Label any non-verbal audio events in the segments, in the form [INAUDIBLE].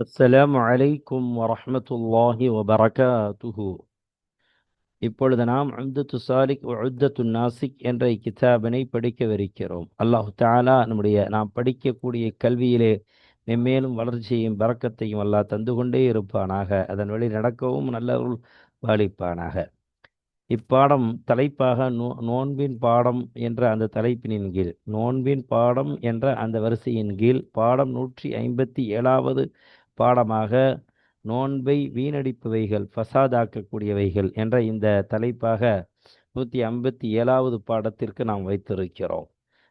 அஸ்ஸலாமு அலைக்கும் வரஹமத்துல்லாஹி வபரகாத்துஹு. இப்பொழுது நாம் அம்தத்து சாலிக் உத்தத்து நாசிக் என்ற கிதாபினை படிக்கவிருக்கிறோம். அல்லாஹு தாலா நம்முடைய நாம் படிக்கக்கூடிய கல்வியிலே மென்மேலும் வளர்ச்சியையும் பறக்கத்தையும் அல்லாஹ் தந்து கொண்டே இருப்பானாக. அதன் வழி நடக்கவும் நல்ல வாழிப்பானாக இப்பாடம் தலைப்பாக நோ நோன்பின் பாடம் என்ற அந்த தலைப்பினின் கீழ் நோன்பின் பாடம் என்ற அந்த வரிசையின் கீழ் பாடம் நூற்றி ஐம்பத்தி ஏழாவது பாடமாக நோன்பை வீணடிப்பவைகள் ஃபசாதாக்கக்கூடியவைகள் என்ற இந்த தலைப்பாக நூற்றி ஐம்பத்தி ஏழாவது பாடத்திற்கு நாம் வைத்திருக்கிறோம்.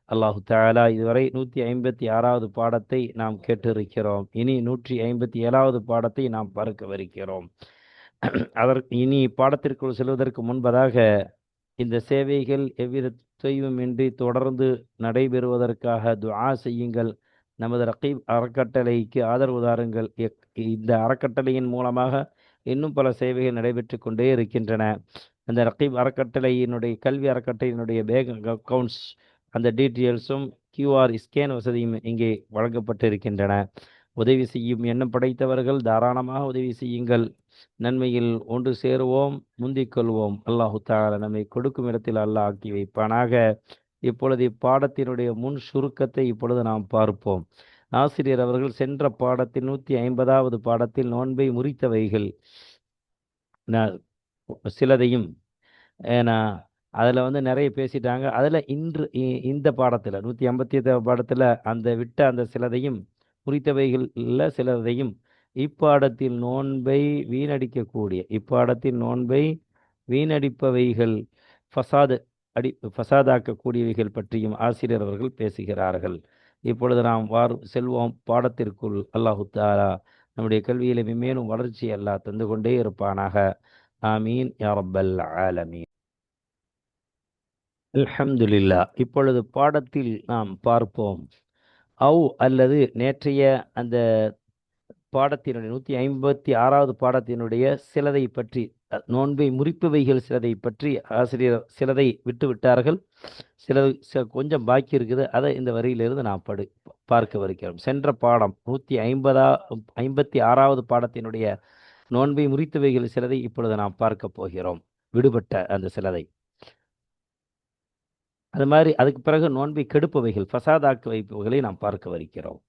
அல்லாஹு தாலா இதுவரை நூற்றி ஐம்பத்தி ஆறாவது பாடத்தை நாம் கேட்டிருக்கிறோம். இனி நூற்றி ஐம்பத்தி ஏழாவது பாடத்தை நாம் பார்க்கவிருக்கிறோம் அதற்கு இனி பாடத்திற்குள் செல்வதற்கு முன்பதாக இந்த சேவைகள் எவ்வித தொய்வுமின்றி தொடர்ந்து நடைபெறுவதற்காக துஆ செய்யுங்கள். நமது ரகீப் அறக்கட்டளைக்கு ஆதரவு தாருங்கள். இந்த அறக்கட்டளையின் மூலமாக இன்னும் பல சேவைகள் நடைபெற்று கொண்டே இருக்கின்றன. அந்த ரகீப் அறக்கட்டளையினுடைய கல்வி அறக்கட்டளையினுடைய பேங்க் அக்கவுண்ட்ஸ் அந்த டீட்டெயில்ஸும் கியூஆர் ஸ்கேன் வசதியும் இங்கே வழங்கப்பட்டு இருக்கின்றன உதவி செய்யும் எண்ணம் படைத்தவர்கள் தாராளமாக உதவி செய்யுங்கள். நன்மையில் ஒன்று சேருவோம் முந்திக் கொள்வோம். அல்லாஹு தாலா நம்மை கொடுக்கும் இடத்தில் அல்லாஹ் ஆக்கி வைப்பானாக. இப்பொழுது இப்பாடத்தினுடைய முன் சுருக்கத்தை இப்பொழுது நாம் பார்ப்போம். ஆசிரியர் அவர்கள் சென்ற பாடத்தில் நூற்றி ஐம்பதாவது பாடத்தில் நோன்பை முறித்தவைகள் சிலதையும் ஏன்னா அதில் வந்து நிறைய பேசிட்டாங்க. அதில் இன்று இந்த பாடத்தில் நூற்றி ஐம்பத்தி பாடத்தில் அந்த விட்ட அந்த சிலதையும் குறித்தவைகளில் சிலதையும் இப்பாடத்தில் நோன்பை வீணடிக்கக்கூடிய இப்பாடத்தில் நோன்பை வீணடிப்பவைகள் ஃபசாது அடி ஃபசாதாக்கக்கூடியவைகள் பற்றியும் ஆசிரியர் அவர்கள் பேசுகிறார்கள். இப்பொழுது நாம் வார் செல்வோம். பாடத்திற்குள் அல்லாஹு தாலா நம்முடைய கல்வியிலுமே மேலும் வளர்ச்சி அல்லாஹ் தந்து கொண்டே இருப்பானாக. ஆமீன். யாரப்பல் ஆலமீன். அல்ஹம்துலில்லா. இப்பொழுது பாடத்தில் நாம் பார்ப்போம். அவ் அல்லது நேற்றைய அந்த பாடத்தினுடைய நூற்றி ஐம்பத்தி ஆறாவது பாடத்தினுடைய சிலதை பற்றி நோன்பை முறிப்பவைகள் சிலதை பற்றி ஆசிரியர் சிலதை விட்டு விட்டார்கள் சில கொஞ்சம் பாக்கி இருக்குது. அதை இந்த வரியிலிருந்து நாம் படு பார்க்க வருகிறோம். சென்ற பாடம் நூற்றி ஐம்பதா ஐம்பத்தி ஆறாவது பாடத்தினுடைய நோன்பை முறித்தவைகள் சிலதை இப்பொழுது நாம் பார்க்க போகிறோம். விடுபட்ட அந்த சிலதை. அது மாதிரி அதுக்கு பிறகு நோன்பை கெடுப்பவைகள் ஃபசாதாக்கு வைப்பவைகளை நாம் பார்க்க வருகிறோம்.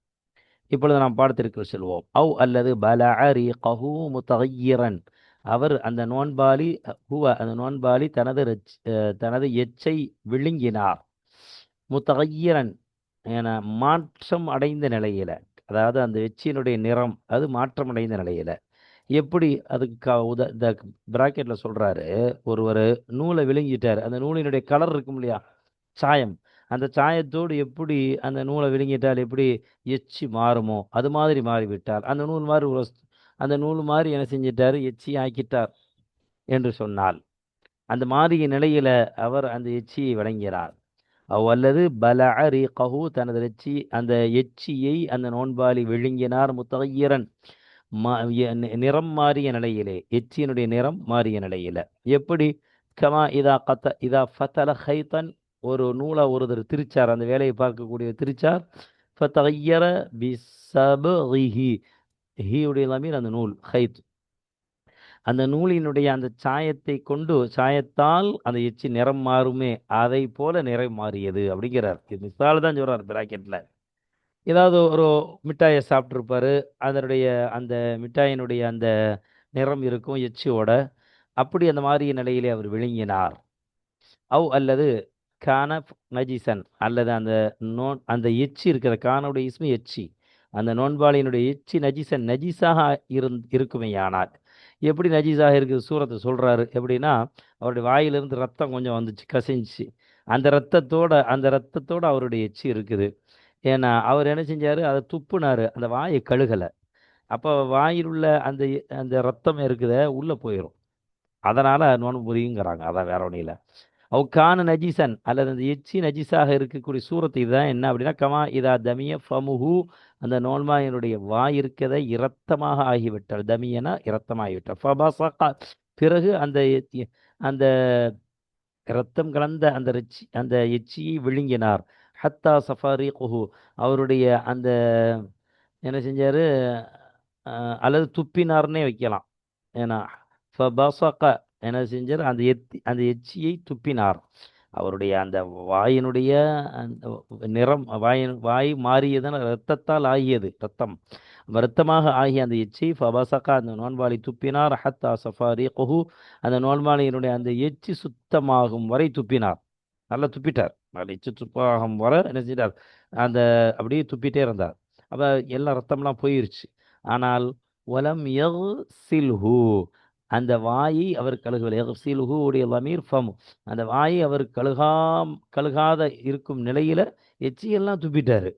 இப்பொழுது நாம் பாடத்திற்கு செல்வோம். அவ் அல்லது பலஅரி கஹூ முத்தகையிரன். அவர் அந்த நோன்பாலி ஹுவ அந்த நோன்பாலி தனது தனது எச்சை விழுங்கினார். முத்தகையரன் என மாற்றம் அடைந்த நிலையில அதாவது அந்த எச்சியினுடைய நிறம் அது மாற்றம் அடைந்த நிலையில எப்படி அதுக்கு உத இந்த பிராக்கெட்ல சொல்கிறாரு ஒருவர் நூலை விழுங்கிட்டார். அந்த நூலினுடைய கலர் இருக்கும் இல்லையா? சாயம். அந்த சாயத்தோடு எப்படி அந்த நூலை விழுங்கிட்டால் எப்படி எச்சி மாறுமோ அது மாதிரி மாறிவிட்டால் அந்த நூல் மாதிரி ஒரு அந்த நூல் மாதிரி என்ன செஞ்சிட்டார்? எச்சி ஆக்கிட்டார் என்று சொன்னால் அந்த மாறிய நிலையில அவர் அந்த எச்சியை வழங்கினார் அவ் அல்லது பல அரி கஹு தனது எச்சி அந்த எச்சியை அந்த நோன்பாளி விழுங்கினார் முத்தகையரன். நிறம் மாறிய நிலையிலே எச்சியினுடைய நிறம் மாறிய நிலையில. எப்படி? கமா இதா கத்த இதா ஃபத்தல ஹைத்தன் ஒரு நூலாக ஒருத்தர் திரிச்சார். அந்த வேலையை பார்க்கக்கூடிய திரிச்சார். ஃபத்தகையர பிசபஹி ஹீயுடைய லமீர் அந்த நூல் ஹைத். அந்த நூலினுடைய அந்த சாயத்தை கொண்டு சாயத்தால் அந்த எச்சி நிறம் மாறுமே அதை போல நிறம் மாறியது அப்படிங்கிறார். இது மிசால் தான் சொல்கிறார் பிராக்கெட்டில் ஏதாவது ஒரு மிட்டாயை சாப்பிட்ருப்பாரு அதனுடைய அந்த மிட்டாயினுடைய அந்த நிறம் இருக்கும் எச்சியோட அப்படி அந்த மாதிரி நிலையிலே அவர் விழுங்கினார் அவ் அல்லது கான நஜிசன் அல்லது அந்த நோன் அந்த எச்சி இருக்கிற கானுடைய இஸ்மி எச்சி. அந்த நோன்பாளியினுடைய எச்சி நஜிசன் நஜிஸாக இருந் இருக்குமையானால் எப்படி நஜீஸாக இருக்குது? சூரத்தை சொல்கிறாரு எப்படின்னா அவருடைய வாயிலிருந்து ரத்தம் கொஞ்சம் வந்துச்சு கசிஞ்சிச்சு அந்த ரத்தத்தோட அந்த ரத்தத்தோடு அவருடைய எச்சி இருக்குது. ஏன்னா அவர் என்ன செஞ்சார்? அதை துப்புனார். அந்த வாயை கழுகலை. அப்போ வாயில் உள்ள அந்த அந்த ரத்தம் இருக்குத உள்ளே போயிடும் அதனால் நோன்பு புரியுங்கிறாங்க. அதான் வேற ஒன்றும் இல்லை. அவுக்கான நஜிசன் அல்லது அந்த எச்சி நஜிஸாக இருக்கக்கூடிய சூரத்து இதுதான் என்ன அப்படின்னா கமா இதா தமிய ஃபமுஹு அந்த நோன்மாயினுடைய வாய் இருக்கதை இரத்தமாக ஆகிவிட்டால் தமியனா இரத்தமாகிவிட்டால் ஃபபசகா பிறகு அந்த அந்த இரத்தம் கலந்த அந்த ரிச்சி அந்த எச்சியை விழுங்கினார். ஹத்தா சஃபாரி குஹு அவருடைய அந்த என்ன செஞ்சார்? அல்லது துப்பினார்னே வைக்கலாம். ஏன்னா ஃபபசக என்ன செஞ்சார்? அந்த எத்தி அந்த எச்சியை துப்பினார். அவருடைய அந்த வாயினுடைய அந்த நிறம் வாயின் வாய் மாறியதுன்னு இரத்தத்தால் ஆகியது ரத்தம் வருத்தமாக ஆகிய அந்த எச்சி ஃபபசகா அந்த நோன்பாளி துப்பினார். ஹத்தா சஃபாரி கொஹு அந்த நோன்பாளியினுடைய அந்த எச்சி சுத்தமாகும் வரை துப்பினார். நல்லா துப்பிட்டார். நல்லா எச்சி துப்பாகும் வர என்ன செஞ்சார்? அந்த அப்படியே துப்பிட்டே இருந்தார். அப்போ எல்லாம் ரத்தம்லாம் போயிருச்சு. ஆனால் உலம் எவ் சில்ஹூ அந்த வாயை அவர் கழுகவில்லை. யக்சிலுஹு உடைய லமீர் ஃபம். அந்த வாயை அவர் கழுகாம் கழுகாத இருக்கும் நிலையில் எச்சியெல்லாம் துப்பிட்டார்.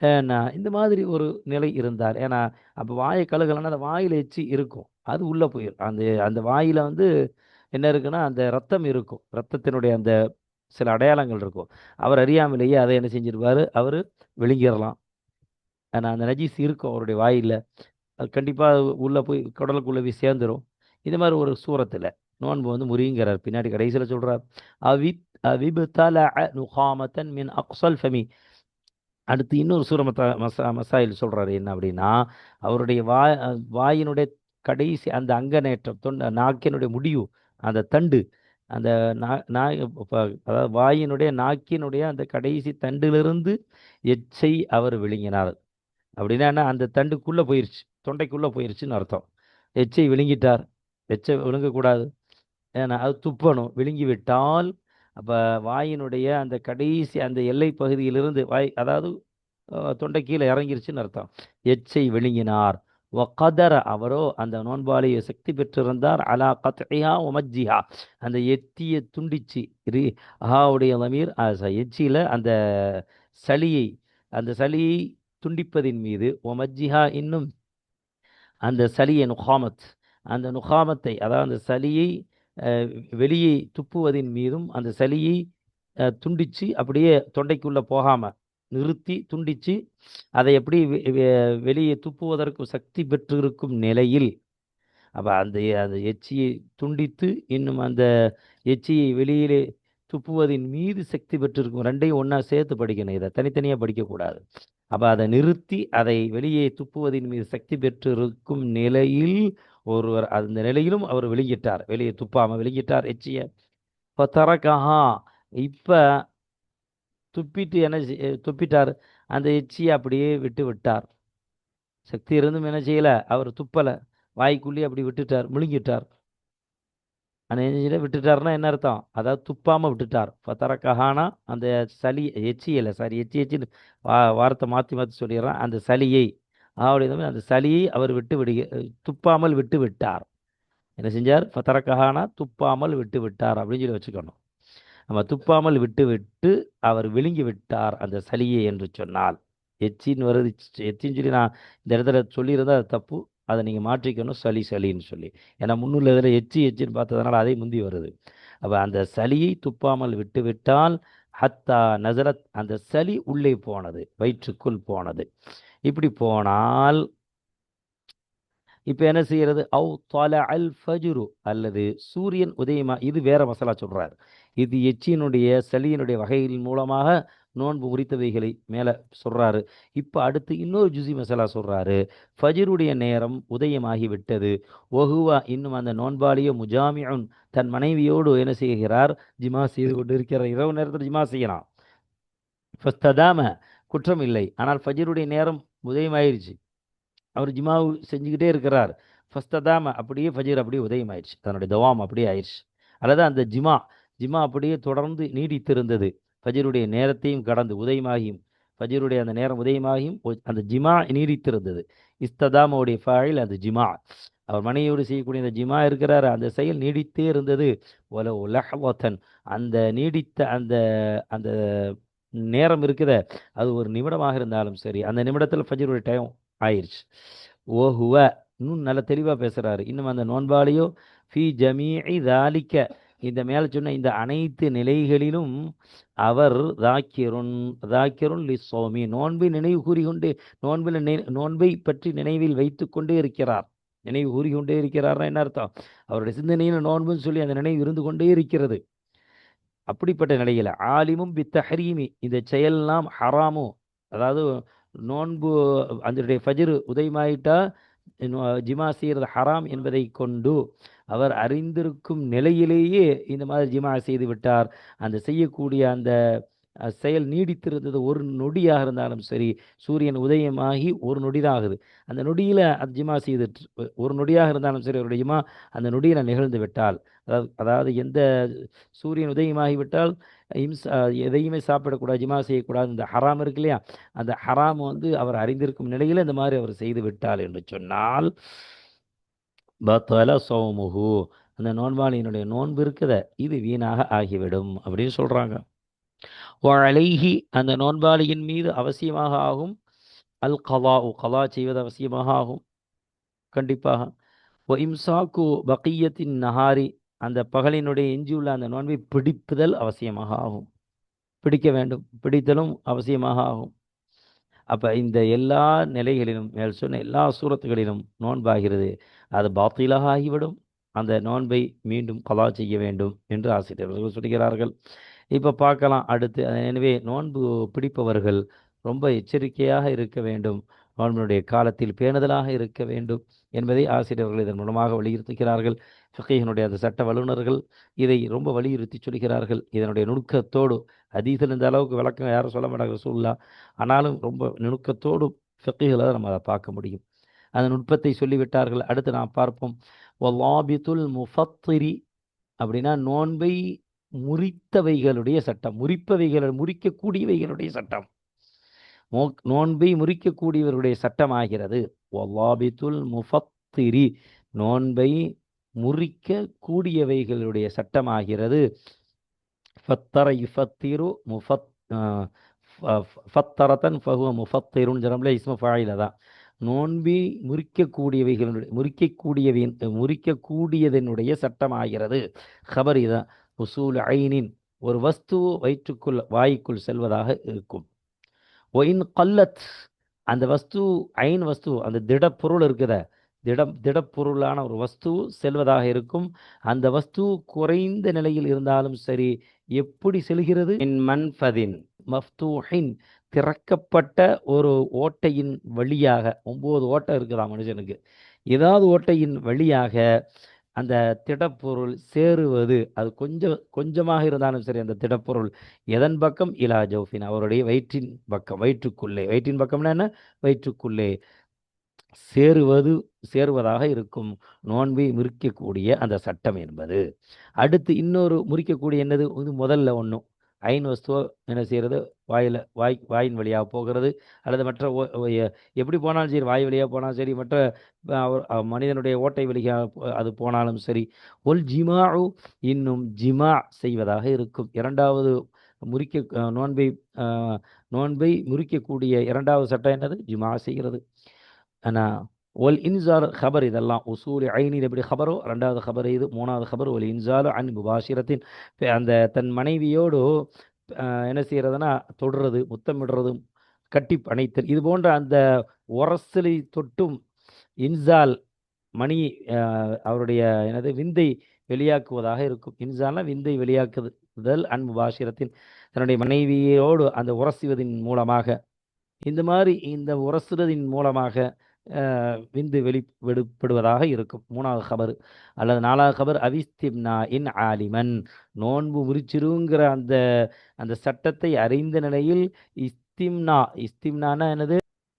ஏன்னா இந்த மாதிரி ஒரு நிலை இருந்தார். ஏன்னா அப்போ வாயை கழுகலைன்னா அந்த வாயில் எச்சி இருக்கும். அது உள்ளே போயிடும் அந்த அந்த வாயில் வந்து என்ன இருக்குன்னா அந்த ரத்தம் இருக்கும். ரத்தத்தினுடைய அந்த சில அடையாளங்கள் இருக்கும். அவர் அறியாமலேயே அதை என்ன செஞ்சிருப்பார் அவர் விழுங்கிடலாம் ஏன்னா அந்த நஜீஸ் இருக்கும் அவருடைய வாயில். அது கண்டிப்பாக உள்ளே போய் கடலுக்குள்ளே போய் சேர்ந்துடும் இது மாதிரி ஒரு சூரத்தில் நோன்பு வந்து முறிங்கிறார் பின்னாடி கடைசியில் சொல்கிறார் அவித் அவிபுத்தல நுகாமத்தன் மின் அக்சல் ஃபமி. அடுத்து இன்னொரு சூர மசா மசா மசாயில் சொல்கிறாரு என்ன அப்படின்னா அவருடைய வாய் வாயினுடைய கடைசி அந்த அங்கநேற்றம் தொண்ட நாக்கினுடைய முடிவு அந்த தண்டு அந்த நா நாய் அதாவது வாயினுடைய நாக்கினுடைய அந்த கடைசி தண்டிலிருந்து எச்சை அவர் விழுங்கினார். அப்படின்னா என்ன? அந்த தண்டுக்குள்ளே போயிருச்சு தொண்டைக்குள்ளே போயிருச்சுன்னு அர்த்தம். எச்சை விழுங்கிட்டார். எச்சை விழுங்கக்கூடாது ஏன்னா அது துப்பணும். விழுங்கி விட்டால் அப்போ வாயினுடைய அந்த கடைசி அந்த எல்லை பகுதியிலிருந்து வாய் அதாவது தொண்டை கீழே இறங்கிருச்சுன்னு அர்த்தம். எச்சை விழுங்கினார். வகதர அவரோ அந்த நோன்பாளியை சக்தி பெற்றிருந்தார். அலா கத்யா ஒமஜிஹா அந்த எத்தியை துண்டிச்சு இரு அஹாவுடைய லமீர் எச்சியில் அந்த சளியை அந்த சளியை துண்டிப்பதின் மீது ஒமஜிஹா இன்னும் அந்த சளியை நுகாமத் அந்த நுகாமத்தை அதாவது அந்த சளியை வெளியே துப்புவதின் மீதும் அந்த சளியை துண்டித்து அப்படியே தொண்டைக்குள்ளே போகாமல் நிறுத்தி துண்டித்து அதை எப்படி வெ- வெ- வெளியே துப்புவதற்கு சக்தி பெற்றிருக்கும் நிலையில் அப்போ அந்த அந்த எச்சியை துண்டித்து இன்னும் அந்த எச்சியை வெளியிலே துப்புவதின் மீது சக்தி பெற்றிருக்கும் ரெண்டையும் ஒன்றா சேர்த்து படிக்கணும். இதை தனித்தனியாக படிக்கக்கூடாது. அப்போ அதை நிறுத்தி அதை வெளியே துப்புவதின் மீது சக்தி பெற்றிருக்கும் நிலையில் ஒருவர் அந்த நிலையிலும் அவர் வெளியிட்டார் வெளியே துப்பாமல் வெளியிட்டார் எச்சிய இப்போ தரக்கஹா இப்போ துப்பிட்டு என்ன செய்- துப்பிட்டார். அந்த எச்சியை அப்படியே விட்டு விட்டார். சக்தி இருந்தும் என்ன செய்யலை. அவர் துப்பலை. வாய்க்குள்ளேயே அப்படி விட்டுட்டார். முழுங்கிட்டார். அந்த என்ன விட்டுட்டார்னா என்ன அர்த்தம்? அதாவது துப்பாமல் விட்டுட்டார். ஃபத்தரக்கஹானா அந்த சளி எச்சி இல்லை சாரி எச்சி எச்சின்னு வா வார்த்தை மாற்றி மாற்றி சொல்லிடுறான். அந்த சளியை அவருடைய அந்த சளியை அவர் விட்டு விடுக துப்பாமல் விட்டு விட்டார். என்ன செஞ்சார்? ஃபத்தரக்கஹானா துப்பாமல் விட்டு விட்டார் அப்படின்னு சொல்லி வச்சுக்கணும். நம்ம துப்பாமல் விட்டு விட்டு அவர் விழுங்கி விட்டார் அந்த சளியை என்று சொன்னால் எச்சின்னு வருது எச்சின்னு சொல்லி நான் இந்த இடத்துல சொல்லியிருந்தால் அது தப்பு. அதை நீங்கள் மாற்றிக்கணும் சளி சளின்னு சொல்லி. ஏன்னா முன்னுள்ள இதில் எச்சி எச்சின்னு பார்த்ததுனால அதே முந்தி வருது. அப்போ அந்த சளியை துப்பாமல் விட்டு விட்டால் ஹத்தா நசரத் அந்த சளி உள்ளே போனது வயிற்றுக்குள் போனது. இப்படி போனால் இப்போ என்ன செய்யறது? அவு தொல அல் ஃபஜுரு அல்லது சூரியன் உதயமா இது வேற மசாலா சொல்றார். இது எச்சியினுடைய சளியினுடைய வகைகளின் மூலமாக நோன்பு முறித்தவைகளை மேலே சொல்கிறாரு இப்போ அடுத்து இன்னொரு ஜுசி மசாலா சொல்கிறாரு ஃபஜிருடைய நேரம் உதயமாகி விட்டது. ஒஹுவா இன்னும் அந்த நோன்பாளியோ முஜாமியன் தன் மனைவியோடு என்ன செய்கிறார்? ஜிமா செய்து கொண்டு இருக்கிறார் இரவு நேரத்தில் ஜிமா செய்யலாம். ஃபஸ்ததாம குற்றம் இல்லை ஆனால் ஃபஜிருடைய நேரம் உதயமாயிருச்சு. அவர் ஜிமாவு செஞ்சுக்கிட்டே இருக்கிறார். ஃபஸ்ததாம அப்படியே ஃபஜர் அப்படியே உதயமாயிருச்சு. தன்னுடைய தவாம் அப்படியே ஆயிடுச்சு அல்லது அந்த ஜிமா ஜிமா அப்படியே தொடர்ந்து நீடித்திருந்தது. ஃபஜருடைய நேரத்தையும் கடந்து உதயமாகியும் ஃபஜருடைய அந்த நேரம் உதயமாகியும் அந்த ஜிமா நீடித்திருந்தது. இஸ்ததாமாவுடைய ஃபாயில் அது ஜிமா. அவர் மனைவியோடு செய்யக்கூடிய அந்த ஜிமா இருக்கிறார். அந்த செயல் நீடித்தே இருந்தது. ஒல உலஹவத்தன் அந்த நீடித்த அந்த அந்த நேரம் இருக்குத அது ஒரு நிமிடமாக இருந்தாலும் சரி அந்த நிமிடத்தில் ஃபஜருடைய டைம் ஆயிடுச்சு ஓஹுவ இன்னும் நல்ல தெளிவாக பேசுகிறாரு இன்னும் அந்த நோன்பாளியோ ஃபி ஜமீ தாலிக்க இந்த மேலே சொன்ன இந்த அனைத்து நிலைகளிலும் அவர் தாக்கிருன் தாக்கிருன் லி சோமி. நோன்பை நினைவு கூறிக்கொண்டே நோன்பில் நினை நோன்பை பற்றி நினைவில் வைத்து கொண்டே இருக்கிறார். நினைவு கூறிக்கொண்டே இருக்கிறார்னா என்ன அர்த்தம்? அவருடைய சிந்தனையில் நோன்புன்னு சொல்லி அந்த நினைவு இருந்து கொண்டே இருக்கிறது. அப்படிப்பட்ட நிலையில் ஆலிமும் பித்தஹரீமி இந்த செயல்லாம் ஹராமும் அதாவது நோன்பு அதனுடைய ஃபஜ்ர் உதயமாயிட்டா ஜிமா செய்கிறது ஹராம் என்பதை கொண்டு அவர் அறிந்திருக்கும் நிலையிலேயே இந்த மாதிரி ஜிமா செய்து விட்டார். அந்த செய்யக்கூடிய அந்த செயல் நீடித்திருந்தது ஒரு நொடியாக இருந்தாலும் சரி சூரியன் உதயமாகி ஒரு நொடி தான் ஆகுது அந்த நொடியில் அது ஜிமா செய்து ஒரு நொடியாக இருந்தாலும் சரி அவருடைய ஜிமா அந்த நொடியில் நிகழ்ந்து விட்டால். அதாவது அதாவது எந்த சூரியன் உதயமாகி விட்டால் இம்சா எதையுமே சாப்பிடக்கூடாது ஜிமா செய்யக்கூடாது இந்த ஹராம் இருக்கு இல்லையா? அந்த ஹராம் வந்து அவர் அறிந்திருக்கும் நிலையில் இந்த மாதிரி அவர் செய்து விட்டால் என்று சொன்னால் பத்தல சௌமுஹு. அந்த நோன்பாளியினுடைய நோன்பு இருக்குத இது வீணாக ஆகிவிடும் அப்படின்னு சொல்றாங்க. வலைஹி அந்த நோன்பாளியின் மீது அவசியமாக ஆகும். அல் கலா கலா செய்வது அவசியமாக ஆகும். கண்டிப்பாக. ஒ இம்சாக்கு பக்கியத்தின் நஹாரி அந்த பகலினுடைய எஞ்சியுள்ள அந்த நோன்பை பிடிப்புதல் அவசியமாக ஆகும். பிடிக்க வேண்டும். பிடித்தலும் அவசியமாக ஆகும். அப்போ இந்த எல்லா நிலைகளிலும் மேல் சொன்ன எல்லா சூரத்துகளிலும் நோன்பாகிறது. அது பாத்திலாக ஆகிவிடும் அந்த நோன்பை மீண்டும் கலா செய்ய வேண்டும் என்று ஆசிரியர்கள் சொல்கிறார்கள். இப்போ பார்க்கலாம். அடுத்து எனவே நோன்பு பிடிப்பவர்கள் ரொம்ப எச்சரிக்கையாக இருக்க வேண்டும். நோன்பினுடைய காலத்தில் பேணுதலாக இருக்க வேண்டும். என்பதை ஆசிரியர்கள் இதன் மூலமாக வலியுறுத்துகிறார்கள். ஃபிகையினுடைய அந்த சட்ட வல்லுநர்கள் இதை ரொம்ப வலியுறுத்தி சொல்கிறார்கள். இதனுடைய நுணுக்கத்தோடு அதீதில் இந்த அளவுக்கு விளக்கம் யாரும் சொல்ல மாட்டாங்க சூழ்நிலா ஆனாலும் ரொம்ப நுணுக்கத்தோடு ஃபிகைகளை நம்ம அதை பார்க்க முடியும். அந்த நுட்பத்தை சொல்லிவிட்டார்கள். அடுத்து நாம் பார்ப்போம். ஒல்லாபித்துல் முஃபத்திரி அப்படின்னா நோன்பை முறித்தவைகளுடைய சட்டம். முறிப்பவைகள் முறிக்கக்கூடியவைகளுடைய சட்டம். நோன்பை முறிக்கக்கூடியவருடைய சட்டமாகிறது. ஒல்லாபித்துல் முஃபத்திரி. நோன்பை முறிக்க கூடியவைகளுடைய சட்டமாகிறது. ஃபத்தர இஃபத்திரு முஃபத் ஃபத்தரத்தன் ஃபஹுவ முஃபத்திருன்னு ஜரம்ல இஸ்ம ஃபாயில தான். நோன்பை முறிக்கக்கூடியவைகளுடைய முறிக்கக்கூடியவின் முறிக்கக்கூடியதனுடைய சட்டமாகிறது. ஹபர் இதான். உசூல் ஐனின் ஒரு வஸ்து வயிற்றுக்குள் வாய்க்குள் செல்வதாக இருக்கும். ஒயின் கல்லத் அந்த வஸ்து ஐன் வஸ்து அந்த திடப்பொருள் இருக்குத திடம் திடப்பொருளான ஒரு வஸ்து செல்வதாக இருக்கும். அந்த வஸ்து குறைந்த நிலையில் இருந்தாலும் சரி எப்படி செல்கிறது? மன்ஃபதின் மஃப்தூஹின் திறக்கப்பட்ட ஒரு ஓட்டையின் வழியாக ஒம்பது ஓட்டை இருக்குதா மனுஷனுக்கு. ஏதாவது ஓட்டையின் வழியாக அந்த திடப்பொருள் சேருவது அது கொஞ்சம் கொஞ்சமாக இருந்தாலும் சரி அந்த திடப்பொருள் எதன் பக்கம்? இலா ஜோஃபின் அவருடைய வயிற்றின் பக்கம் வயிற்றுக்குள்ளே. வயிற்றின் பக்கம்னா என்ன? வயிற்றுக்குள்ளே. சேருவது சேருவதாக இருக்கும். நோன்பை முறிக்கக்கூடிய அந்த சட்டம் என்பது. அடுத்து இன்னொரு முறிக்கக்கூடிய என்னது? இது முதல்ல ஒன்றும் ஐன் வஸ்துவோ என்ன செய்கிறது? வாயில் வாய் வாயின் வழியாக போகிறது. அல்லது மற்ற ஓ- எப்படி போனாலும் சரி வாய் வழியாக போனாலும் சரி மற்ற அவர் மனிதனுடைய ஓட்டை வழியாக போ- அது போனாலும் சரி. ஒல் ஜிமாஉ இன்னும் ஜிமா செய்வதாக இருக்கும். இரண்டாவது முறிக்க நோன்பை நோன்பை முறிக்கக்கூடிய இரண்டாவது சட்டம் என்னது? ஜிமா செய்கிறது. ஆனால் ஒல் இன்சார் ஹபர் இதெல்லாம் உசூலி ஐனில் எப்படி ஹபரோ ரெண்டாவது ஹபர் இது மூணாவது ஹபர் ஒல் இன்சாலு அன் முபாஷிரத்தின் அந்த தன் மனைவியோடு என்ன செய்கிறதுனா தொடுறது முத்தமிடுறதும் கட்டி அணைத்தல் இது போன்ற அந்த உரசலை தொட்டும் இன்சால் மணி அவருடைய எனது விந்தை வெளியாக்குவதாக இருக்கும் இன்சால்னா விந்தை வெளியாக்குதல் அன்பு பாஷிரத்தின் தன்னுடைய மனைவியோடு அந்த உரசுவதின் மூலமாக இந்த மாதிரி இந்த உரசுறதின் மூலமாக விந்து வெளி வெளிப்படுவதாக இருக்கும். மூணாவது கபர். அல்லது நாலாவது கபர் அவிஸ்திம்னா இன் ஆலிமன். நோன்பு முறிச்சிருங்கிற அந்த அந்த சட்டத்தை அறிந்த நிலையில் இஸ்திம்னா இஸ்திம்னானா என்னது?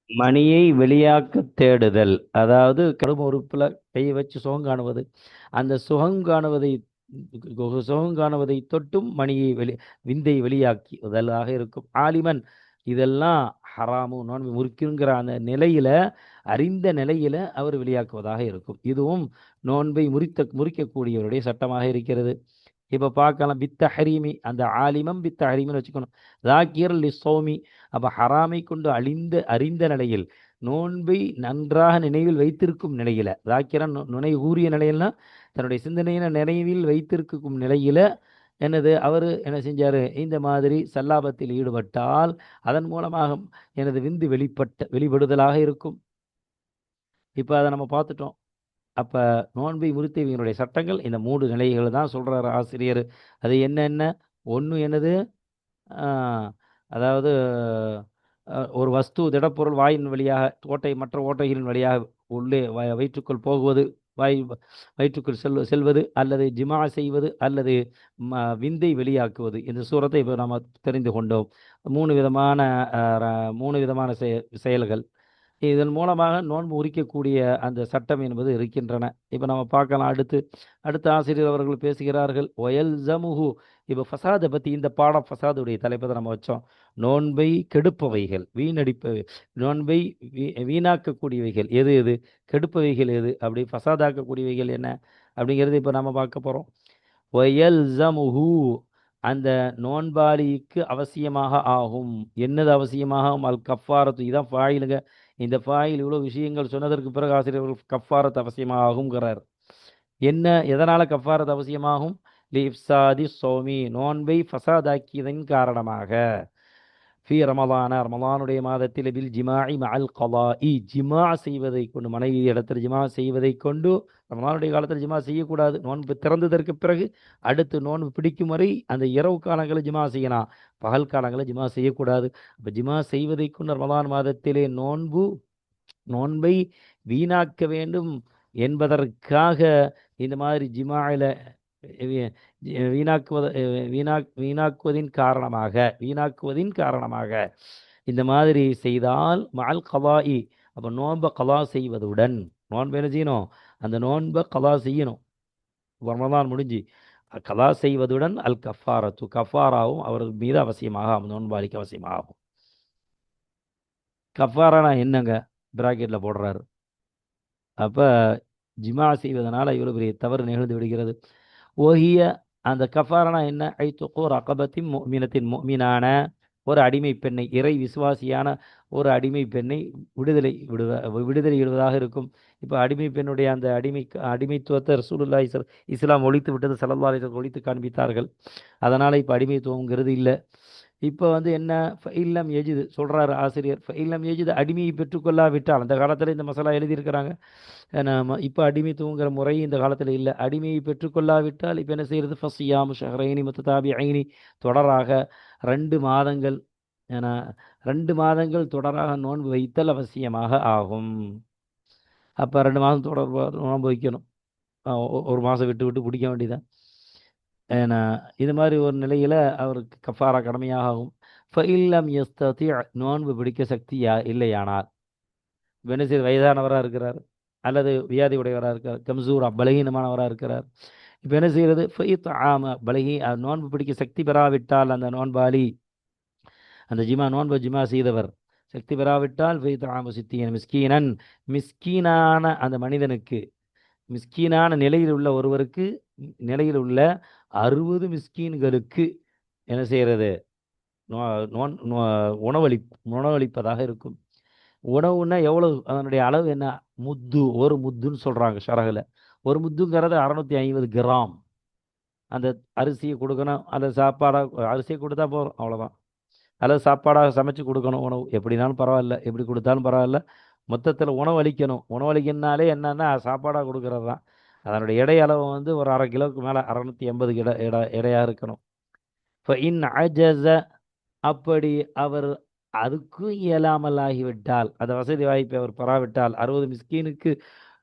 மணியை வெளியாக்க தேடுதல். அதாவது கடும் உறுப்பில் கையை வச்சு சுகம் காணுவது. அந்த சுகம் காணுவதை சுகம் காணுவதை தொட்டும் மணியை வெளி விந்தை வெளியாக்கி முதலாக இருக்கும். ஆலிமன் இதெல்லாம் ஹராமு நோன்பு முறிக்குங்கிற அந்த நிலையில அறிந்த நிலையில அவர் வெளியாக்குவதாக இருக்கும். இதுவும் நோன்பை முறித்த முறிக்கக்கூடியவருடைய சட்டமாக இருக்கிறது. இப்போ பார்க்கலாம் பித்த ஹரீமி அந்த ஆலிமம் பித்த ஹரீமின்னு வச்சுக்கணும். ராக்கியர் லிசோமி அப்போ ஹராமை கொண்டு அழிந்த அறிந்த நிலையில் நோன்பை நன்றாக நினைவில் வைத்திருக்கும் நிலையில ராக்கியரன் நுனை கூறிய நிலையில்னா தன்னுடைய சிந்தனையின நினைவில் வைத்திருக்கும் நிலையில என்னது அவர் என்ன செஞ்சார்? இந்த மாதிரி சல்லாபத்தில் ஈடுபட்டால் அதன் மூலமாக எனது விந்து வெளிப்பட்ட வெளிப்படுதலாக இருக்கும். இப்போ அதை நம்ம பார்த்துட்டோம் அப்போ நோன்பை முறித்தவங்களுடைய சட்டங்கள் இந்த மூன்று நிலைகள் தான் சொல்கிறார் ஆசிரியர். அது என்னென்ன ஒன்று என்னது? அதாவது ஒரு வஸ்து திடப்பொருள் வாயின் வழியாக ஓட்டை மற்ற ஓட்டைகளின் வழியாக உள்ளே வ- வயிற்றுக்குள் போகுவது வாய் வயிற்றுக்குள் செல் செல்வது அல்லது ஜிமா செய்வது அல்லது ம விந்தை வெளியாக்குவது. இந்த சூரத்தை இப்போ நாம் தெரிந்து கொண்டோம். மூணு விதமான ர- மூணு விதமான செயல்கள். இதன் மூலமாக நோன்பு உரிக்கக்கூடிய அந்த சட்டம் என்பது இருக்கின்றன. இப்போ நம்ம பார்க்கலாம். அடுத்து அடுத்த ஆசிரியர் அவர்கள் பேசுகிறார்கள். ஒயல் ஜமுஹு. இப்போ ஃபசாதை பற்றி இந்த பாடம் ஃபசாதுடைய தலைப்பை நம்ம வச்சோம். நோன்பை கெடுப்பவைகள் வீணடிப்பவை நோன்பை வீ வீணாக்கக்கூடியவைகள். எது எது? கெடுப்பவைகள் எது? அப்படி ஃபசாதாக்கக்கூடியவைகள் என்ன? அப்படிங்கிறது இப்போ நம்ம பார்க்க போகிறோம் ஒயல் ஜமுஹு. அந்த நோன்பாளிக்கு அவசியமாக ஆகும். என்னது அவசியமாகும்? அல் கஃபாரத்து. இதான் ஃபாயிலுங்க இந்த ஃபாயில் இவ்வளோ விஷயங்கள் சொன்னதற்கு பிறகு ஆசிரியர்கள் கஃபாரத் அவசியமாகுங்கிறார் என்ன எதனால் கஃபாரத் அவசியமாகும்? லிப்சாதி சோமி நோன்பை ஃபசாதாக்கியதன் காரணமாக. ஃபி ரமலான ரமலானுடைய மாதத்தில் பில் ஜிமாஇ மஅல் இ ஜிமா செய்வதை கொண்டு மனைவி இடத்துல ஜிமா செய்வதை கொண்டு ரமலானுடைய காலத்தில் ஜிமா செய்யக்கூடாது. நோன்பு திறந்ததற்கு பிறகு அடுத்து நோன்பு பிடிக்கும் வரை அந்த இரவு காலங்களில் ஜிமா செய்யலாம். பகல் காலங்களில் ஜிமா செய்யக்கூடாது. அப்போ ஜிமா செய்வதை கொண்டு ரமலான் மாதத்திலே நோன்பு நோன்பை வீணாக்க வேண்டும் என்பதற்காக இந்த மாதிரி ஜிமாயில் வீணாக்குவத வீணா வீணாக்குவதின் காரணமாக வீணாக்குவதின் காரணமாக இந்த மாதிரி செய்தால் மால் கவாயி அப்போ நோன்பை கலா செய்வதுடன் நோன்பு என்ன செய்யணும்? அந்த நோன்பை கலா செய்யணும். ரமதான் முடிஞ்சு. கலா செய்வதுடன் அல் கஃபாரத்து கஃபாராவும் அவரது மீது அவசியமாக ஆகும் நோன்பாளிக்கு அவசியமாகும். கஃபாரானா என்னங்க? பிராக்கெட்டில் போடுறாரு. அப்போ ஜிமா செய்வதனால இவ்வளோ பெரிய தவறு நிகழ்ந்து விடுகிறது. ஓஹிய அந்த கஃபாரனா என்ன? ஐத்துக்கோ ரகபத்தின் மீனத்தின் மீனான ஒரு அடிமை பெண்ணை இறை விசுவாசியான ஒரு அடிமை பெண்ணை விடுதலை விடுவ விடுதலை விடுவதாக இருக்கும். இப்போ அடிமை பெண்ணுடைய அந்த அடிமை அடிமைத்துவத்தை ரசூலுல்லா ஸல் இஸ்லாம் ஒழித்து விட்டது ஸல்லல்லாஹு ஒழித்து காண்பித்தார்கள். அதனால் இப்போ அடிமைத்துவங்கிறது இல்லை. இப்போ வந்து என்ன? இல்லம் எஜிது சொல்கிறாரு ஆசிரியர். இல்லம் எஜிது அடிமையை பெற்றுக்கொள்ளாவிட்டால் அந்த காலத்தில் இந்த மசாலா எழுதியிருக்கிறாங்க. நாம இப்போ அடிமைத்துவங்கிற முறை இந்த காலத்தில் இல்லை. அடிமையை பெற்றுக்கொள்ளாவிட்டால் இப்போ என்ன செய்கிறது ஃபஸ்யாம் ஷஹரைனி முத்ததாபி ஐனி தொடராக ரெண்டு மாதங்கள் ஏன்னா ரெண்டு மாதங்கள் தொடராக நோன்பு வைத்தல் அவசியமாக ஆகும். அப்போ ரெண்டு மாதம் தொடர் நோன்பு வைக்கணும். ஒரு மாதம் விட்டு விட்டு பிடிக்க வேண்டியதான் ஏன்னா இது மாதிரி ஒரு நிலையில் அவருக்கு கஃபாரா கடமையாகும். ஃபயில்லம் எஸ்தி நோன்பு பிடிக்க சக்தி யா இல்லையானால். பெனசீர் வயதானவராக இருக்கிறார். அல்லது வியாதி உடையவராக இருக்கார் கம்சூரா பலகீனமானவராக இருக்கிறார். இப்போ என்ன செய்கிறது ஃபைத் ஆம பலகி நோன்பு பிடிக்க சக்தி பெறாவிட்டால் அந்த நோன்பாளி அந்த ஜிமா நோன்பு ஜிமா செய்தவர். சக்தி பெறாவிட்டால் ஃபைத் ஆம சித்தியன் மிஸ்கீனன். மிஸ்கீனான அந்த மனிதனுக்கு மிஸ்கீனான நிலையில் உள்ள ஒருவருக்கு நிலையில் உள்ள அறுபது மிஸ்கீன்களுக்கு என்ன செய்கிறது நோன் உணவளி உணவளிப்பதாக இருக்கும். உணவுன்னா எவ்வளோ அதனுடைய அளவு என்ன? முத்து ஒரு முத்துன்னு சொல்கிறாங்க ஷரகில் ஒரு முத்துங்கிறது அறநூற்றி ஐம்பது கிராம். அந்த அரிசியை கொடுக்கணும். அந்த சாப்பாடாக அரிசியை கொடுத்தா போகிறோம் அவ்வளோதான் அல்லது சாப்பாடாக சமைச்சு கொடுக்கணும் உணவு. எப்படினாலும் பரவாயில்ல. எப்படி கொடுத்தாலும் பரவாயில்ல. மொத்தத்தில் உணவு அளிக்கணும் உணவு சாப்பாடாக கொடுக்கறது தான் அதனுடைய எடை அளவு வந்து ஒரு அரை கிலோவுக்கு மேலே அறநூற்றி எண்பது இட இட எடையாக இருக்கணும். இப்போ இன் அஜஸ அப்படி அவர் அதுக்கும் இயலாமல் ஆகிவிட்டால் அந்த வசதி வாய்ப்பை அவர் பெறாவிட்டால் அறுபது மிஸ்கீனுக்கு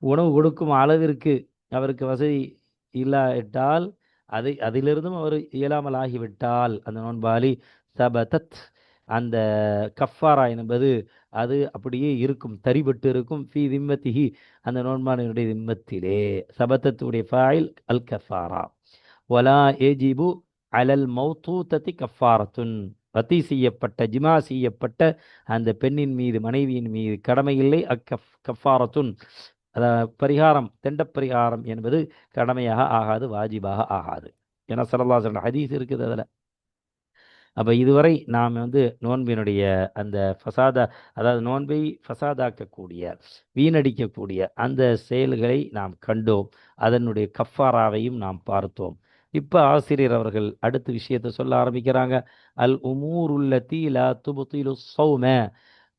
உணவு கொடுக்கும் அளவிற்கு அவருக்கு வசதி இல்லாவிட்டால் அதை அதிலிருந்தும் அவர் இயலாமல் ஆகிவிட்டால் அந்த நோன்பாலி சபதத் அந்த கஃபாரா என்பது அது அப்படியே இருக்கும் தரிபட்டு இருக்கும். ஃபி திம்மத்திஹி அந்த நோன்பானுடைய திம்மத்திலே. சபத்தத்துடைய ஃபாயில் அல் கஃபாரா. ஒலா ஏஜிபு அலல் மௌத்தூத்தத்தி கஃபாரத்துன். ரத்தி செய்யப்பட்ட ஜிமா செய்யப்பட்ட அந்த பெண்ணின் மீது மனைவியின் மீது கடமையில்லை அக்கஃப் கஃபாரத்துன். பரிகாரம் தெண்ட பரிகாரம் என்பது கடமையாக ஆகாது வாஜிபாக ஆகாது. ஏன்னா சரல்லாசன் ஹதீஸ் இருக்குது அதில். அப்போ இதுவரை நாம் வந்து நோன்பினுடைய அந்த ஃபசாதா அதாவது நோன்பை ஃபசாதாக்கக்கூடிய வீணடிக்கக்கூடிய அந்த செயல்களை நாம் கண்டோம். அதனுடைய கஃபாராவையும் நாம் பார்த்தோம். இப்போ ஆசிரியர் அவர்கள் அடுத்த விஷயத்தை சொல்ல ஆரம்பிக்கிறாங்க. அல் உமூருல்லத்தி லா துபுத்திலு சௌம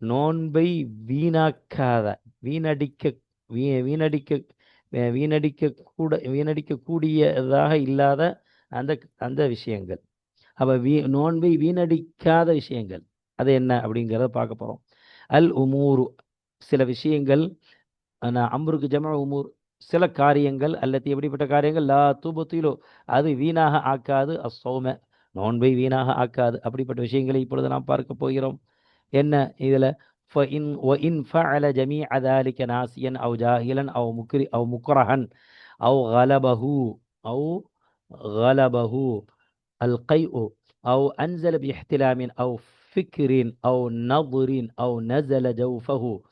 நோன்பை வீணாக்காத வீணடிக்க வீ வீணடிக்க வீணடிக்க கூட வீணடிக்கக்கூடியதாக இல்லாத அந்த அந்த விஷயங்கள். அப்போ வீ நோன்பை வீணடிக்காத விஷயங்கள் அது என்ன அப்படிங்கிறத பார்க்க போகிறோம் அல் உமூரு சில விஷயங்கள் நான் அம்ருக்கு ஜம உமூர் சில காரியங்கள் அல்லது எப்படிப்பட்ட காரியங்கள் லா தூபத்திலோ அது வீணாக ஆக்காது அசௌம நோன்பை வீணாக ஆக்காது அப்படிப்பட்ட விஷயங்களை இப்பொழுது நாம் பார்க்க போகிறோம் என்ன இதில் فإن وإن فعل جميع ذلك ناسيا أو جاهلا أو مكر أو مكرها أو غلبه أو غلبه القيء أو أنزل باحتلام أو فكر أو نظر أو نزل جوفه.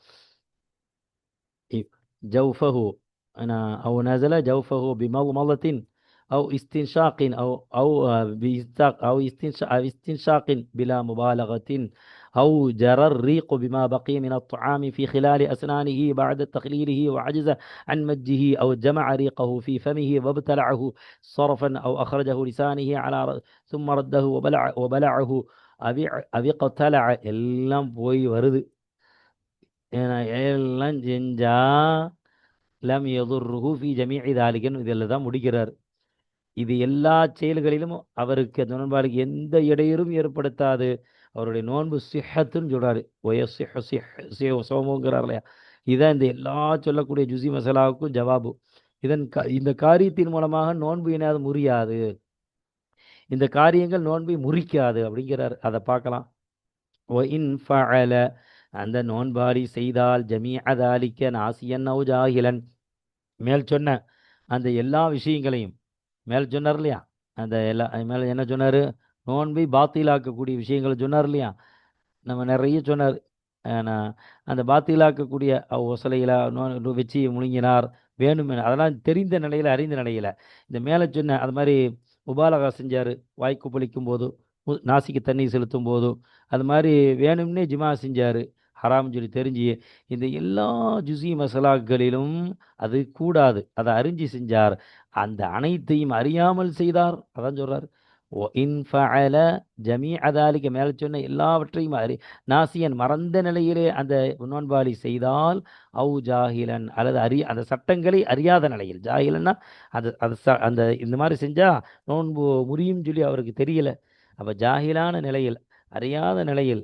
جوفه. أنا أو نزل جوفه بمضمضة أو استنشاق أو أو باستاق أو استنشاق, أو استنشاق بلا مبالغة أو جرى الريق بما بقي من الطعام في خلال أسنانه بعد تخليله وعجز عن مجه أو جمع ريقه في فمه وابتلعه صرفا أو أخرجه لسانه على ثم رده وبلع وبلعه أبيع أبيقتلع எல்லாம் போய் வருது எல்லாம் செஞ்சா லம் எதுர்ருஹு ஃபி ஜமீஇ தாலிகன் இதில் தான் முடிக்கிறார் இது எல்லா செயல்களிலும் அவருக்கு அந்த நோன்பாளுக்கு எந்த இடையூறும் ஏற்படுத்தாது. அவருடைய நோன்பு சிஹத்துன்னு சொல்கிறாரு சோமோங்கிறார் இல்லையா இதான் இந்த எல்லா சொல்லக்கூடிய ஜுசி மசாலாவுக்கும் ஜவாபு. இதன் க இந்த காரியத்தின் மூலமாக நோன்பு இனாது முறியாது. இந்த காரியங்கள் நோன்பை முறிக்காது அப்படிங்கிறார். அதை பார்க்கலாம். ஓ இன் ஃபஅல அந்த நோன்பாரி செய்தால் ஜமீ அதாலிக்க நாசியன் நௌ ஜாகிலன் மேல் சொன்ன அந்த எல்லா விஷயங்களையும் மேலே சொன்னார் இல்லையா? அந்த எல்லா மேலே என்ன சொன்னார்? நோன்பை பாத்திலாக்கக்கூடிய விஷயங்களை சொன்னார் இல்லையா? நம்ம நிறைய சொன்னார். அந்த பாத்திலாக்கக்கூடிய ஒசலையில் நோ வச்சு முழுங்கினார் வேணும் அதெல்லாம் தெரிந்த நிலையில் அறிந்த நிலையில். இந்த மேலே சொன்ன அது மாதிரி உபாலகா செஞ்சார் வாய்க்கு பொழிக்கும் போது நாசிக்கு தண்ணி செலுத்தும் போதும் அது மாதிரி வேணும்னே ஜிமா செஞ்சார். ஹராம் சொல்லி தெரிஞ்சு இந்த எல்லா ஜுசி மசாலாக்களிலும் அது கூடாது. அதை அறிஞ்சு செஞ்சார். அந்த அனைத்தையும் அறியாமல் செய்தார். அதான் சொல்கிறார் ஓ இன்ஃபல ஜமீ அதாலிக்கு மேலே சொன்ன எல்லாவற்றையும் அறி நாசியன் மறந்த நிலையிலே அந்த நோன்பாலி செய்தால் அவு ஜாகிலன் அல்லது அறி அந்த சட்டங்களை அறியாத நிலையில். ஜாகிலன்னா அது அது ச அந்த இந்த மாதிரி செஞ்சால் நோன்பு முறியும் சொல்லி அவருக்கு தெரியல. அப்போ ஜாகிலான நிலையில் அறியாத நிலையில்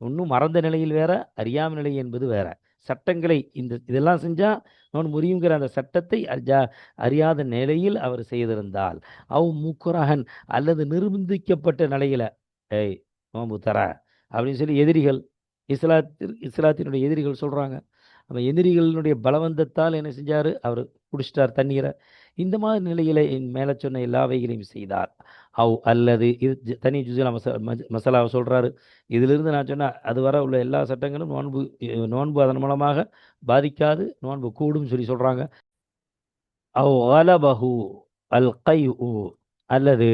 இன்னும் மறந்த நிலையில் வேற அறியாம நிலை என்பது வேற. சட்டங்களை இந்த இதெல்லாம் செஞ்சால் நான் முறியுங்கிற அந்த சட்டத்தை அஜா அறியாத நிலையில் அவர் செய்திருந்தால். அவ் மூக்குரகன் அல்லது நிர்பந்திக்கப்பட்ட நிலையில் ஏய் நோன்பு தர அப்படின்னு சொல்லி எதிரிகள் இஸ்லாத்தி இஸ்லாத்தினுடைய எதிரிகள் சொல்கிறாங்க அப்போ எதிரிகளினுடைய பலவந்தத்தால் என்ன செஞ்சார்? அவர் குடிச்சிட்டார் தண்ணீரை. இந்த மாதிரி நிலையில் மேலே சொன்ன எல்லாவைகளையும் செய்தார். அவ் அல்லது இது தனி ஜுசிலா மசா மசாலாவை சொல்கிறாரு இதிலிருந்து நான் சொன்னால் அது வர உள்ள எல்லா சட்டங்களும் நோன்பு நோன்பு அதன் மூலமாக பாதிக்காது நோன்பு கூடும் சொல்லி சொல்கிறாங்க அவ் அலபஹு அல் கை அல்லது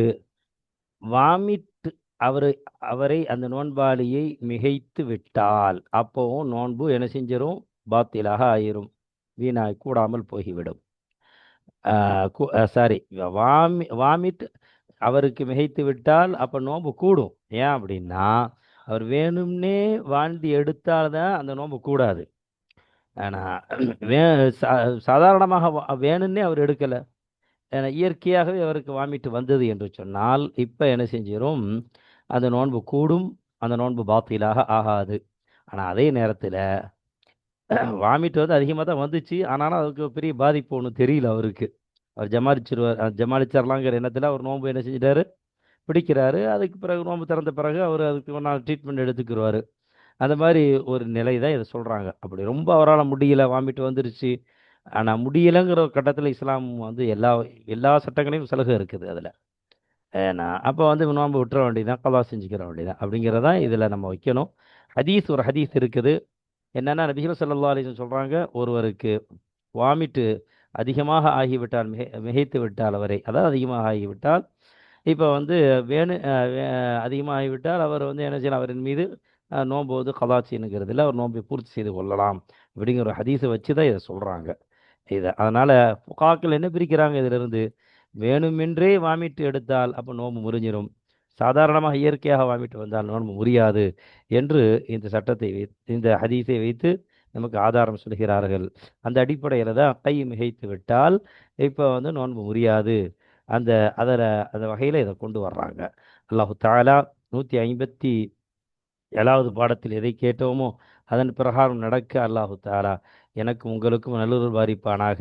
வாமிட்டு அவரை அவரை அந்த நோன்பாளியை மிகைத்து விட்டால் அப்போவும் நோன்பு என்ன செஞ்சிடும் பாத்திலாக ஆயிரும். வீணாய் கூடாமல் போய்விடும் சாரி வாமி வாமிட் அவருக்கு மிகைத்து விட்டால் அப்போ நோன்பு கூடும். ஏன் அப்படின்னா அவர் வேணும்னே வாந்தி எடுத்தால் தான் அந்த நோம்பு கூடாது. ஆனால் வே சாதாரணமாக வேணும்னே அவர் எடுக்கலை. ஏன்னா இயற்கையாகவே அவருக்கு வாமிட்டு வந்தது என்று சொன்னால் இப்போ என்ன செஞ்சிடும் அந்த நோன்பு கூடும் அந்த நோன்பு பாத்திலாக ஆகாது. ஆனால் அதே நேரத்தில் [LAUGHS] வாமிட் வந்து அதிகமாக தான் வந்துச்சு. ஆனாலும் அதுக்கு பெரிய பாதிப்பு ஒன்றும் தெரியல அவருக்கு. அவர் ஜமாளிச்சிருவார் ஜமாளிச்சிடலாங்கிற எண்ணத்தில் அவர் நோன்பு என்ன செஞ்சிட்டாரு? பிடிக்கிறாரு. அதுக்கு பிறகு நோன்பு திறந்த பிறகு அவர் அதுக்கு ஒரு நாள் ட்ரீட்மெண்ட் எடுத்துக்கிடுவார் அந்த மாதிரி ஒரு நிலை தான் இதை சொல்கிறாங்க அப்படி ரொம்ப அவரால் முடியல. வாமிட் வந்துருச்சு. ஆனால் முடியலைங்கிற கட்டத்தில் இஸ்லாம் வந்து எல்லா எல்லா சட்டங்களையும் சலுகை இருக்குது அதில். ஏன்னா அப்போ வந்து நோன்பு விட்டுற வேண்டியதான் கலா செஞ்சுக்கிற வேண்டியதான் அப்படிங்கிறதான் இதில் நம்ம வைக்கணும். ஹதீஸ் ஒரு ஹதீஸ் இருக்குது. என்னென்னா நபிகள் சல்லா அலிசன் சொல்கிறாங்க ஒருவருக்கு வாமிட்டு அதிகமாக ஆகிவிட்டால் மிக மிகைத்து விட்டால் அவரை. அதாவது அதிகமாக ஆகிவிட்டால் இப்போ வந்து வேணு அதிகமாக ஆகிவிட்டால் அவர் வந்து என்ன செய்யலாம்? அவரின் மீது நோன்பு வந்து கலாச்சின்னுங்கிறதுல அவர் நோன்பை பூர்த்தி செய்து கொள்ளலாம் அப்படிங்கிற ஒரு ஹதீஸை வச்சு தான் இதை சொல்கிறாங்க இதை அதனால் புகாக்கள் என்ன பிரிக்கிறாங்க இதிலிருந்து? வேணுமென்றே வாமிட்டு எடுத்தால் அப்போ நோன்பு முறிஞ்சிடும் சாதாரணமாக இயற்கையாக வாமிட்டு வந்தால் நோன்பு முடியாது என்று இந்த சட்டத்தை வைத்து இந்த ஹதீஸை வைத்து நமக்கு ஆதாரம் சொல்கிறார்கள். அந்த அடிப்படையில் தான் கை மிகைத்து விட்டால் இப்போ வந்து நோன்பு முடியாது அந்த அதில் அந்த வகையில் இதை கொண்டு வர்றாங்க. அல்லாஹு தாலா நூற்றி ஐம்பத்தி ஏழாவது பாடத்தில் எதை கேட்டோமோ அதன் பிரகாரம் நடக்க அல்லாஹு தாலா எனக்கு உங்களுக்கும் நல்லுறல் வாரிப்பானாக.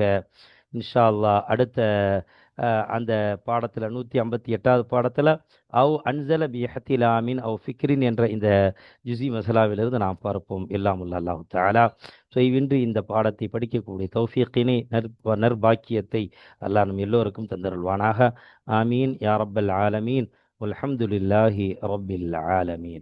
இன்ஷா அல்லாஹ் அடுத்த அந்த பாடத்தில் நூற்றி ஐம்பத்தி எட்டாவது பாடத்தில் அவ் அன்சல பி ஹத்திலாமின் அவ் ஃபிக்ரின் என்ற இந்த ஜுசி மசலாவிலிருந்து நாம் பார்ப்போம். எல்லாம் உள்ள அல்லாஹு தாலா ஸோ இன்று இந்த பாடத்தை படிக்கக்கூடிய தௌஃபீக்கினை நற் நற்பாக்கியத்தை அல்லாஹ் நம் எல்லோருக்கும் தந்தருள்வானாக. ஆமீன். யா ரப்பல் ஆலமீன். அலமீன் ரப்பில் ஆலமீன்.